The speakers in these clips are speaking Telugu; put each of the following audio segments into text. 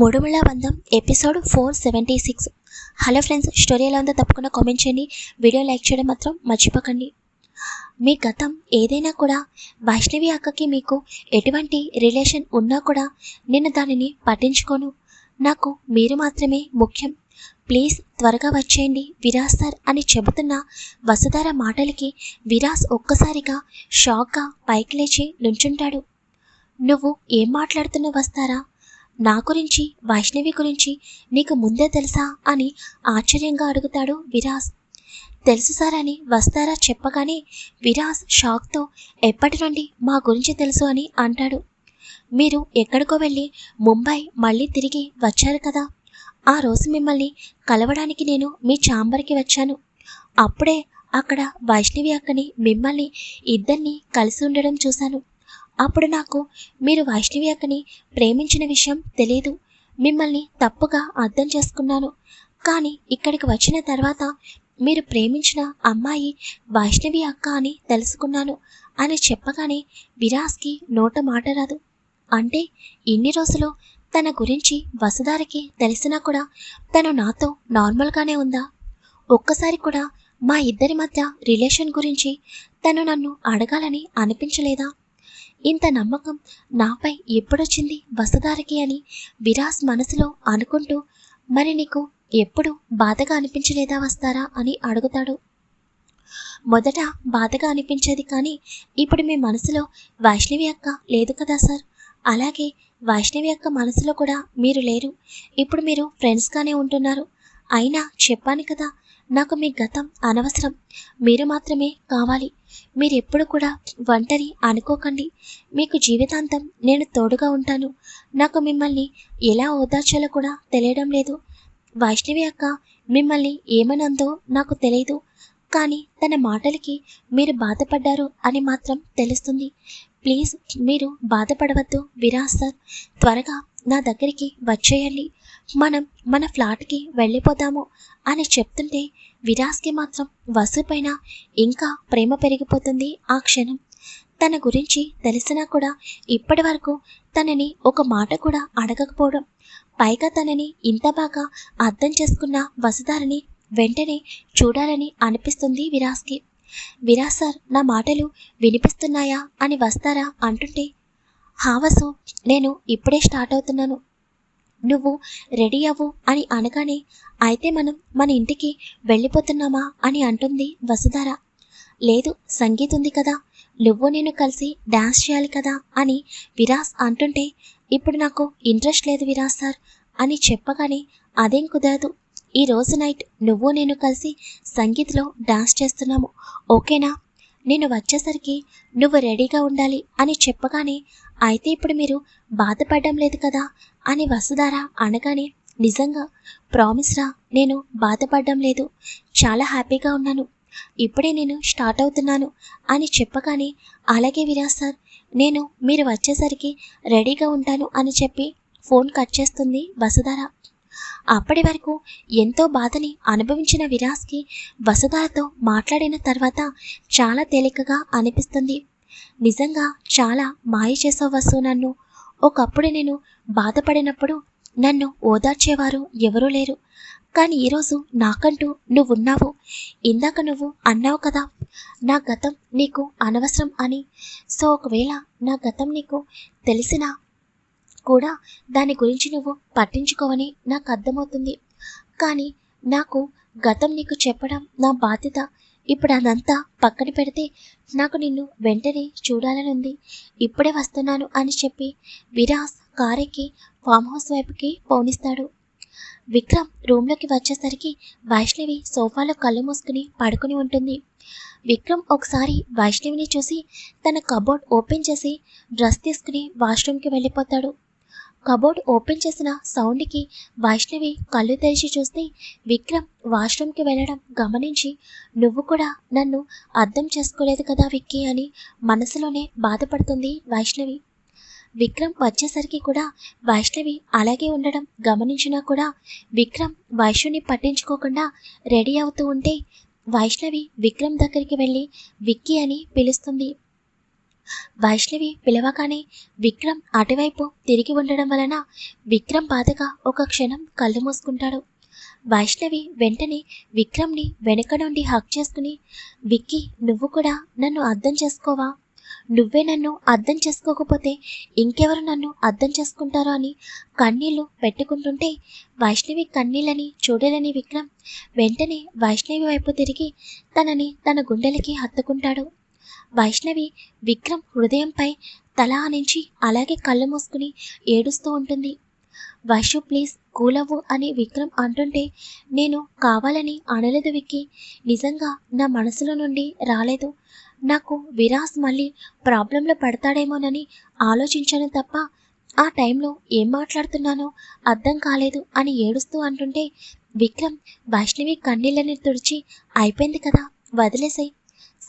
మూడుముళ్ళ బంధం episode four seventy six. Hello friends story ఎలా ఉందో తప్పకుండా కామెంట్ చేయండి. వీడియో లైక్ చేయడం మాత్రం మర్చిపోకండి. మీ గతం ఏదైనా కూడా వైష్ణవి అక్కకి మీకు ఎటువంటి రిలేషన్ ఉన్నా కూడా నేను దానిని పట్టించుకోను. నాకు మీరు మాత్రమే ముఖ్యం. ప్లీజ్ త్వరగా వచ్చేయండి విరాజ్ సార్ అని చెబుతున్న వసుధార మాటలకి విరాజ్ ఒక్కసారిగా షాక్గా పైకి లేచి నుంచుంటాడు. నువ్వు ఏం మాట్లాడుతున్నావు వస్తారా నా గురించి వైష్ణవి గురించి నీకు ముందే తెలుసా అని ఆశ్చర్యంగా అడుగుతాడు విరాజ్ తెలుసు సార్ అని వస్తారా చెప్పగానే విరాజ్ షాక్తో ఎప్పటి నుండి మా గురించి తెలుసు అని అంటాడు. మీరు ఎక్కడికో వెళ్ళి ముంబై మళ్ళీ తిరిగి వచ్చారు కదా. ఆ రోజు మిమ్మల్ని కలవడానికి నేను మీ ఛాంబర్కి వచ్చాను. అప్పుడే అక్కడ వైష్ణవి అక్కని మిమ్మల్ని ఇద్దరిని కలిసి ఉండడం చూశాను. అప్పుడు నాకు మీరు వైష్ణవి అక్కని ప్రేమించిన విషయం తెలియదు మిమ్మల్ని తప్పుగా అర్థం చేసుకున్నాను. కానీ ఇక్కడికి వచ్చిన తర్వాత మీరు ప్రేమించిన అమ్మాయి వైష్ణవి అక్క అని తెలుసుకున్నాను అని చెప్పగానే విరాస్కి నోట మాట రాదు. అంటే ఇన్ని రోజులు తన గురించి వసుదారికి తెలిసినా కూడా తను నాతో నార్మల్గానే ఉందా? ఒక్కసారి కూడా మా ఇద్దరి మధ్య రిలేషన్ గురించి తను నన్ను అడగాలని అనిపించలేదా? ఇంత నమ్మకం నాపై ఎప్పుడొచ్చింది వసుధారకి అని విరాస్ మనసులో అనుకుంటూ మరి నీకు ఎప్పుడు బాధగా అనిపించలేదా వస్తారా అని అడుగుతాడు. మొదట బాధగా అనిపించేది కానీ ఇప్పుడు మీ మనసులో వైష్ణవి అక్క లేదు కదా సార్? అలాగే వైష్ణవి అక్క మనసులో కూడా మీరు లేరు. ఇప్పుడు మీరు ఫ్రెండ్స్గానే ఉంటున్నారు. అయినా చెప్పాను కదా నాకు మీ గతం అనవసరం. మీరు మాత్రమే కావాలి. మీరు ఎప్పుడు కూడా ఒంటరి అనుకోకండి. మీకు జీవితాంతం నేను తోడుగా ఉంటాను. నాకు మిమ్మల్ని ఎలా ఓదార్చాలో కూడా తెలియడం లేదు. వైష్ణవి అక్క మిమ్మల్ని ఏమనందో నాకు తెలియదు కానీ తన మాటలకి మీరు బాధపడ్డారు అని మాత్రం తెలుస్తుంది. ప్లీజ్ మీరు బాధపడవద్దు విరాజ్ సార్. త్వరగా నా దగ్గరికి వచ్చేయండి. మనం మన ఫ్లాట్కి వెళ్ళిపోదాము అని చెప్తుంటే విరాస్కి మాత్రం వసు పైన ఇంకా ప్రేమ పెరిగిపోతుంది ఆ క్షణం. తన గురించి తెలిసినా కూడా ఇప్పటి వరకు తనని ఒక మాట కూడా అడగకపోవడం పైగా తనని ఇంత బాగా అర్థం చేసుకున్న వసుధారని వెంటనే చూడాలని అనిపిస్తుంది విరాస్కి విరాస్ సార్ నా మాటలు వినిపిస్తున్నాయా అని వస్తారా అంటుంటే హావసు నేను ఇప్పుడే స్టార్ట్ అవుతున్నాను. నువ్వు రెడీ అవ్వు అని అనగానే అయితే మనం మన ఇంటికి వెళ్ళిపోతున్నామా అని అంటుంది వసుధార. లేదు సంగీత్ ఉంది కదా నువ్వు నేను కలిసి డాన్స్ చేయాలి కదా అని విరాస్ అంటుంటే ఇప్పుడు నాకు ఇంట్రెస్ట్ లేదు విరాస్ సార్ అని చెప్పగానే అదేం కుదరదు. ఈ రోజు నైట్ నువ్వు నేను కలిసి సంగీత్లో డాన్స్ చేస్తున్నాము. ఓకేనా? నేను వచ్చేసరికి నువ్వు రెడీగా ఉండాలి అని చెప్పగానే అయితే ఇప్పుడు మీరు బాధపడడం లేదు కదా? అని వసుధార అనగానే నిజంగా ప్రామిస్ రా నేను బాధపడడం లేదు. చాలా హ్యాపీగా ఉన్నాను. ఇప్పుడే నేను స్టార్ట్ అవుతున్నాను అని చెప్పగానే అలాగే విరాజ్ సార్ నేను మీరు వచ్చేసరికి రెడీగా ఉంటాను అని చెప్పి ఫోన్ కట్ చేస్తుంది వసుధార. అప్పటి వరకు ఎంతో బాధని అనుభవించిన విరాస్కి వసుధారతో మాట్లాడిన తర్వాత చాలా తేలికగా అనిపిస్తుంది. నిజంగా చాలా మాయ చేసావు వసు నన్ను. ఒకప్పుడు నేను బాధపడినప్పుడు నన్ను ఓదార్చేవారు ఎవరూ లేరు. కానీ ఈరోజు నాకంటూ నువ్వున్నావు. ఇందాక నువ్వు అన్నావు కదా నా గతం నీకు అనవసరం అని. సో ఒకవేళ నా గతం నీకు తెలిసినా కూడా దాని గురించి నువ్వు పట్టించుకోవని నాకు అర్థమవుతుంది. కానీ నాకు గతం నీకు చెప్పడం నా బాధ్యత. ఇప్పుడు అదంతా పక్కన పెడితే నాకు నిన్ను వెంటనే చూడాలని ఉంది. ఇప్పుడే వస్తున్నాను అని చెప్పి విరాస్ కారెక్కి ఫామ్ హౌస్ వైపుకి పోనిస్తాడు. విక్రమ్ రూమ్లోకి వచ్చేసరికి వైష్ణవి సోఫాలో కళ్ళు మూసుకుని పడుకుని ఉంటుంది. విక్రమ్ ఒకసారి వైష్ణవిని చూసి తన కబోర్డ్ ఓపెన్ చేసి డ్రెస్ తీసుకుని వాష్రూమ్కి వెళ్ళిపోతాడు. కబోర్డ్ ఓపెన్ చేసిన సౌండ్కి వైష్ణవి కళ్ళు తెరిచి చూస్తే విక్రమ్ వాష్రూమ్కి వెళ్ళడం గమనించి నువ్వు కూడా నన్ను అర్థం చేసుకోలేదు కదా విక్కీ అని మనసులోనే బాధపడుతుంది వైష్ణవి. విక్రమ్ వచ్చేసరికి కూడా వైష్ణవి అలాగే ఉండడం గమనించినా కూడా విక్రమ్ వైష్ణుని పట్టించుకోకుండా రెడీ అవుతూ ఉంటే వైష్ణవి విక్రమ్ దగ్గరికి వెళ్ళి విక్కీ అని పిలుస్తుంది వైష్ణవి పిలవగానే విక్రమ్ అటువైపు తిరిగి ఉండడం వలన విక్రమ్ బాధగా ఒక క్షణం కళ్ళు మూసుకుంటాడు. వైష్ణవి వెంటనే విక్రమ్ని వెనక నుండి హక్ చేసుకుని విక్కీ నువ్వు కూడా నన్ను అర్థం చేసుకోవా? నువ్వే నన్ను అర్థం చేసుకోకపోతే ఇంకెవరు నన్ను అర్థం చేసుకుంటారో అని కన్నీళ్ళు పెట్టుకుంటుంటే వైష్ణవి కన్నీళ్ళని చూడలేని విక్రమ్ వెంటనే వైష్ణవి వైపు తిరిగి తనని తన గుండెలకి హత్తుకుంటాడు. వైష్ణవి విక్రమ్ హృదయంపై తల ఆనించి అలాగే కళ్ళు మూసుకుని ఏడుస్తూ ఉంటుంది. వైషు ప్లీజ్ కూలవ్వు అని విక్రమ్ అంటుంటే నేను కావాలని అనలేదు విక్కి. నిజంగా నా మనసులో నుండి రాలేదు. నాకు విరాస్ మళ్ళీ ప్రాబ్లంలో పడతాడేమోనని ఆలోచించాను తప్ప ఆ టైంలో ఏం మాట్లాడుతున్నానో అర్థం కాలేదు అని ఏడుస్తూ అంటుంటే విక్రమ్ వైష్ణవి కన్నీళ్ళని తుడిచి అయిపోయింది కదా వదిలేసాయి.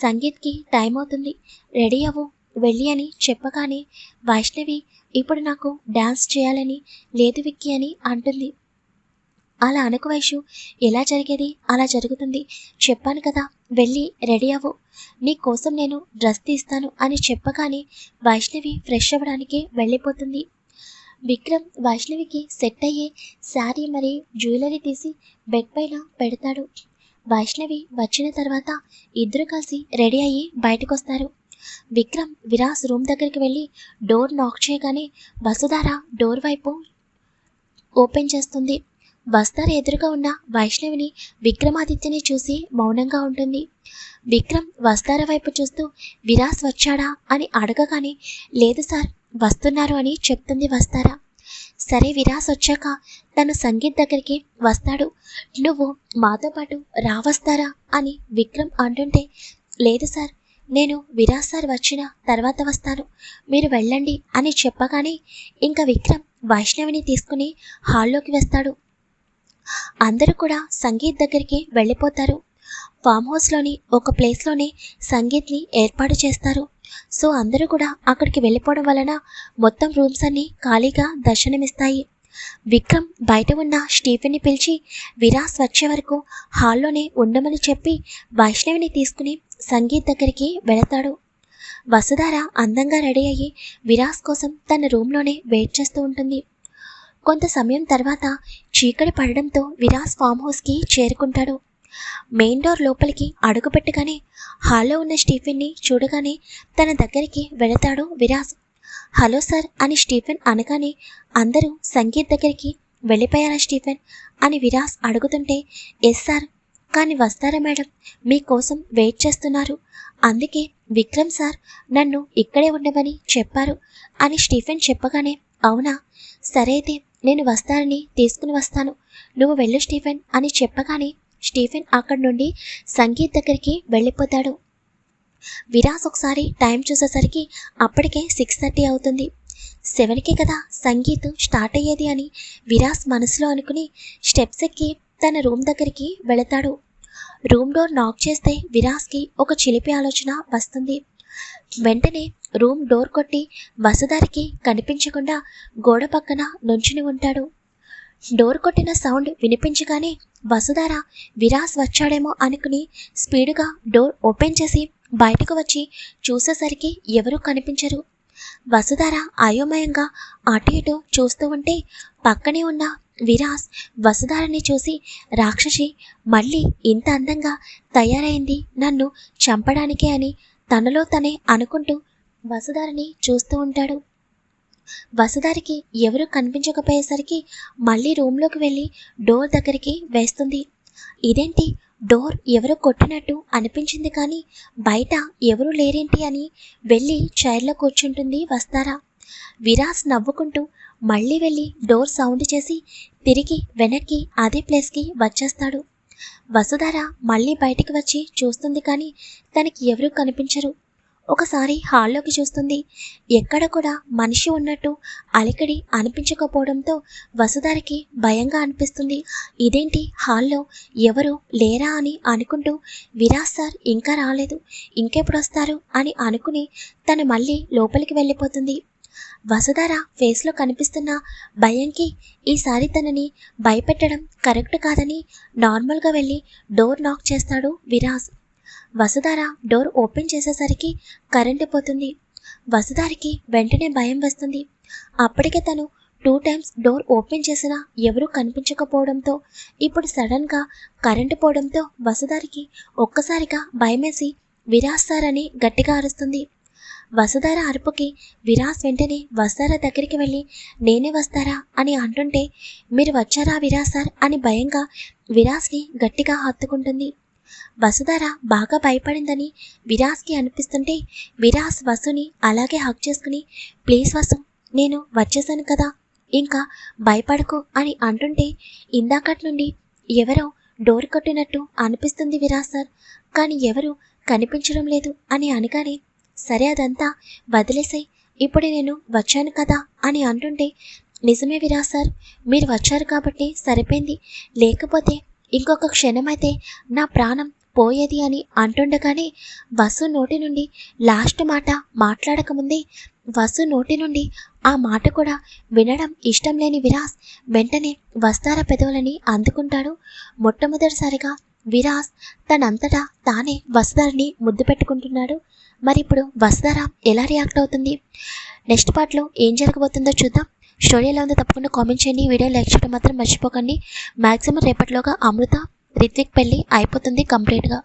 సంగీత్కి టైం అవుతుంది. రెడీ అవ్వు. వెళ్ళి అని చెప్పగానే వైష్ణవి ఇప్పుడు నాకు డ్యాన్స్ చేయాలని లేదు విక్కి అని అంటుంది. అలా అనుకు వైషు. ఎలా జరిగేది? అలా జరుగుతుంది. చెప్పాను కదా. వెళ్ళి రెడీ అవ్వు. నీ కోసం నేను డ్రెస్ తీస్తాను అని చెప్పగానే వైష్ణవి ఫ్రెష్ అవ్వడానికి వెళ్ళిపోతుంది. విక్రమ్ వైష్ణవికి సెట్ అయ్యే శారీ మరి జ్యువెలరీ తీసి బెడ్ పైన పెడతాడు. వైష్ణవి వచ్చిన తర్వాత ఇద్దరు కలిసి రెడీ అయ్యి బయటకొస్తారు. విక్రమ్ విరాస్ రూమ్ దగ్గరికి వెళ్ళి డోర్ నాక్ చేయగానే వసుధార డోర్ వైపు ఓపెన్ చేస్తుంది. వస్తార ఎదురుగా ఉన్న వైష్ణవిని విక్రమాదిత్యని చూసి మౌనంగా ఉంటుంది. విక్రమ్ వస్తార వైపు చూస్తూ విరాస్ వచ్చాడా? అని అడగగానే లేదు సార్ వస్తున్నారు అని చెప్తుంది వస్తారా సరే విరాస్ వచ్చాక తను సంగీత్ దగ్గరికి వస్తాడు. నువ్వు మాతో పాటు రావస్తారా అని విక్రమ్ అంటుంటే లేదు సార్ నేను విరాస్ సార్ వచ్చిన తర్వాత వస్తాను. మీరు వెళ్ళండి అని చెప్పగానే ఇంకా విక్రమ్ వైష్ణవిని తీసుకుని హాల్లోకి వస్తాడు. అందరూ కూడా సంగీత్ దగ్గరికి వెళ్ళిపోతారు. ఫామ్ హౌస్లోని ఒక ప్లేస్లోనే సంగీత్ని ఏర్పాటు చేస్తారు. సో అందరూ కూడా అక్కడికి వెళ్ళిపోవడం వలన మొత్తం రూమ్స్ అన్నీ ఖాళీగా దర్శనమిస్తాయి. విక్రమ్ బయట ఉన్న స్టీఫెన్ని పిలిచి విరాస్ వచ్చే వరకు హాల్లోనే ఉండమని చెప్పి వైష్ణవిని తీసుకుని సంగీత్ దగ్గరికి వెళతాడు. వసుధార అందంగా రెడీ అయ్యి విరాస్ కోసం తన రూమ్లోనే వెయిట్ చేస్తూ ఉంటుంది. కొంత సమయం తర్వాత చీకటి పడడంతో విరాస్ ఫామ్ హౌస్కి చేరుకుంటాడు. మెయిన్ డోర్ లోపలికి అడుగుపెట్టగానే హాల్లో ఉన్న స్టీఫెన్ని చూడగానే తన దగ్గరికి వెళతాడు విరాస్ హలో సార్ అని స్టీఫెన్ అనగానే అందరూ సంగీత్ దగ్గరికి వెళ్ళిపోయారా స్టీఫెన్ అని విరాస్ అడుగుతుంటే ఎస్ సార్ కానీ వస్తారా మేడం? మీకోసం వెయిట్ చేస్తున్నారు. అందుకే విక్రమ్ సార్ నన్ను ఇక్కడే ఉండమని చెప్పారు అని స్టీఫెన్ చెప్పగానే అవునా? సరే అయితే నేను వస్తానని తీసుకుని వస్తాను. నువ్వు వెళ్ళు స్టీఫెన్ అని చెప్పగానే స్టీఫెన్ అక్కడి నుండి సంగీత్ దగ్గరికి వెళ్ళిపోతాడు. విరాస్ ఒకసారి టైం చూసేసరికి అప్పటికే సిక్స్ థర్టీ అవుతుంది. సెవెన్కే కదా సంగీత్ స్టార్ట్ అయ్యేది అని విరాస్ మనసులో అనుకుని స్టెప్స్ ఎక్కి తన రూమ్ దగ్గరికి వెళతాడు. రూమ్ డోర్ నాక్ చేస్తే విరాస్కి ఒక చిలిపి ఆలోచన వస్తుంది. వెంటనే రూమ్ డోర్ కొట్టి వసుదారికి కనిపించకుండా గోడ పక్కన నుంచుని ఉంటాడు. డోర్ కొట్టిన సౌండ్ వినిపించగానే వసుధార విరాస్ వచ్చాడేమో అనుకుని స్పీడుగా డోర్ ఓపెన్ చేసి బయటకు వచ్చి చూసేసరికి ఎవరూ కనిపించరు. వసుధార అయోమయంగా అటు ఇటు చూస్తూ ఉంటే పక్కనే ఉన్న విరాస్ వసుధారని చూసి రాక్షసి మళ్ళీ ఇంత అందంగా తయారైంది నన్ను చంపడానికే అని తనలో తనే అనుకుంటూ వసుధారని చూస్తూ ఉంటాడు. వసుధారికి ఎవరు కనిపించకపోయేసరికి మళ్ళీ రూమ్లోకి వెళ్ళి డోర్ దగ్గరికి వేస్తుంది. ఇదేంటి? డోర్ ఎవరో కొట్టినట్టు అనిపించింది కానీ బయట ఎవరు లేరేంటి అని వెళ్ళి చైర్లో కూర్చుంటుంది వస్తారా విరాస్ నవ్వుకుంటూ మళ్ళీ వెళ్ళి డోర్ సౌండ్ చేసి తిరిగి వెనక్కి అదే ప్లేస్కి వచ్చేస్తాడు. వసుధార మళ్ళీ బయటికి వచ్చి చూస్తుంది కానీ తనకి ఎవరూ కనిపించరు. ఒకసారి హాల్లోకి చూస్తుంది. ఎక్కడ కూడా మనిషి ఉన్నట్టు అలికడి అనిపించకపోవడంతో వసుధారికి భయంగా అనిపిస్తుంది. ఇదేంటి? హాల్లో ఎవరు లేరా అని అనుకుంటూ విరాజ్ సార్ ఇంకా రాలేదు. ఇంకెప్పుడు వస్తారు? అని అనుకుని తను మళ్ళీ లోపలికి వెళ్ళిపోతుంది. వసుధార ఫేస్లో కనిపిస్తున్న భయంకి ఈసారి తనని భయపెట్టడం కరెక్ట్ కాదని నార్మల్గా వెళ్ళి డోర్ నాక్ చేస్తాడు విరాజ్. వసుధార డోర్ ఓపెన్ చేసేసరికి కరెంటు పోతుంది. వసుధారికి వెంటనే భయం వస్తుంది. అప్పటికే తను టూ టైమ్స్ డోర్ ఓపెన్ చేసినా ఎవరూ కనిపించకపోవడంతో ఇప్పుడు సడన్గా కరెంటు పోవడంతో వసుధారికి ఒక్కసారిగా భయమేసి విరాస్తారని సార్ అని గట్టిగా అరుస్తుంది. వసుధార అరుపుకి విరాస్ వెంటనే వసుధార దగ్గరికి వెళ్ళి నేనే వస్తారా? అని అంటుంటే మీరు వచ్చారా విరాస్ సార్? అని భయంగా విరాస్ని గట్టిగా హత్తుకుంటుంది. వసుధార బాగా భయపడిందని విరాజ్కి అనిపిస్తుంటే విరాజ్ వసుని అలాగే హక్ చేసుకుని ప్లీజ్ వసు నేను వచ్చేసాను కదా ఇంకా భయపడకు అని అంటుంటే ఇందాకటి నుండి ఎవరో డోర్ కొట్టినట్టు అనిపిస్తుంది విరాజ్ సార్. కానీ ఎవరు కనిపించడం లేదు అని అనగానే సరే అదంతా వదిలేసాయి ఇప్పుడు నేను వచ్చాను కదా అని అంటుంటే నిజమే విరాజ్ సార్ మీరు వచ్చారు కాబట్టి సరిపోయింది. లేకపోతే ఇంకొక క్షణమైతే నా ప్రాణం పోయేది అని అంటుండగానే వసు నోటి నుండి లాస్ట్ మాట మాట్లాడకముందే వసు నోటి నుండి ఆ మాట కూడా వినడం ఇష్టం లేని విరాస్ వెంటనే వస్తార పెదవులని అందుకుంటాడు. మొట్టమొదటిసారిగా విరాస్ తనంతటా తానే వసుధారిని ముద్దు పెట్టుకుంటున్నాడు. మరి ఇప్పుడు వసుధార ఎలా రియాక్ట్ అవుతుంది? నెక్స్ట్ పార్ట్లో ఏం జరగబోతుందో చూద్దాం. స్టోరీ ఎలా ఉందో తప్పకుండా కామెంట్ చేయండి. వీడియో లైక్ చేయడం మాత్రం మర్చిపోకండి. మ్యాక్సిమం రేపటిలోగా అమృత రిత్విక్ పెళ్ళి అయిపోతుంది కంప్లీట్గా